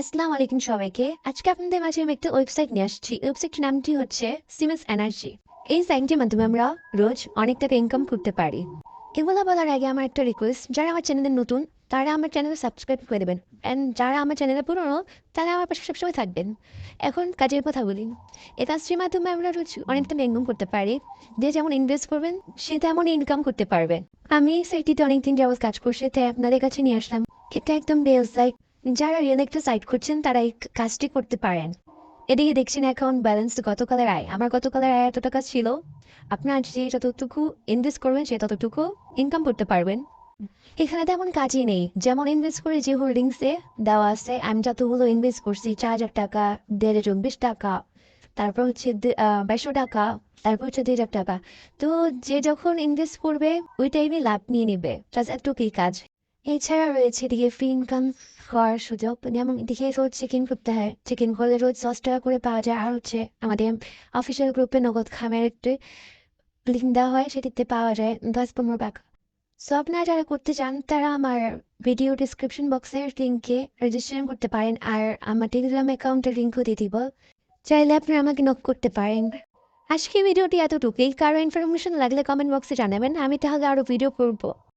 আসসালামু আলাইকুম সবাইকে। আজকে আপনাদের মাঝে আমি একটা ওয়েবসাইট নিয়ে আসছি। ওয়েবসাইটটির নামটি হচ্ছে সিমেন্স এনার্জি এই সাইটটির মাধ্যমে আমরা রোজ অনেক টাকা ইনকাম করতে পারি। এগুলো বলার আগে আমার একটা রিকোয়েস্ট যারা আমার চ্যানেলে নতুন, তারা আমার চ্যানেলে সাবস্ক্রাইব করে দেবেন। অ্যান্ড যারা আমার চ্যানেলে পুরনো, তারা আমার পাশে সবসময় থাকবেন। এখন কাজের কথা বলি। এই কাজটির মাধ্যমে আমরা রোজ অনেক টাকা ইনকাম করতে পারি। যে যেমন ইনভেস্ট করবেন, সে তেমন ইনকাম করতে পারবে। আমি এই সাইটটিতে অনেকদিন যাবত কাজ করছি, তাই আপনাদের কাছে নিয়ে আসলাম। এটা একদম রিয়েল সাইট যারা রিয়েল একটা সাইট করছেন তারা এই কাজটি করতে পারেন। এদিকে দেখছেন অ্যাকাউন্ট ব্যালেন্স গতকালের আয়। আমার গতকালের আয় এত টাকা ছিল। আপনার যে যতটুকু ইনভেস্ট করবেন, সে ততটুকু ইনকাম করতে পারবেন। এখানে তেমন কাজই নেই। যেমন ইনভেস্ট করে যে হোল্ডিংসে দেওয়া আছে, আমি যতগুলো ইনভেস্ট করছি, চার হাজার টাকা, দেড় চব্বিশ টাকা, তারপর হচ্ছে বাইশশো টাকা, তারপর হচ্ছে দুই হাজার টাকা। তো যে যখন ইনভেস্ট করবে, ওই টাইমে লাভ নিয়ে নেবে। প্লাস এতটুকুই কাজ। এছাড়া রয়েছে এদিকে ফ্রি ইনকাম হওয়ার সুযোগ, যেমন এদিকে রোজ চেকিং করতে হয়। চেকিং করলে রোজ দশ টাকা করে পাওয়া যায়। আর হচ্ছে আমাদের অফিসিয়াল গ্রুপে নগদ খামের একটি লিঙ্ক দেওয়া হয়, সেটিতে পাওয়া যায় দশ পনেরো টাকা। সো আপনারা যারা করতে চান, তারা আমার ভিডিও ডিসক্রিপশন বক্সের লিঙ্কে রেজিস্ট্রেশন করতে পারেন। আর আমার টেলিগ্রাম অ্যাকাউন্টের লিঙ্কও দিয়ে দিব। চাইলে আপনারা আমাকে নক করতে পারেন। আজকে ভিডিওটি এতটুকুই। কারও ইনফরমেশন লাগলে কমেন্ট বক্সে জানাবেন। আমি তাহলে আরও ভিডিও করব।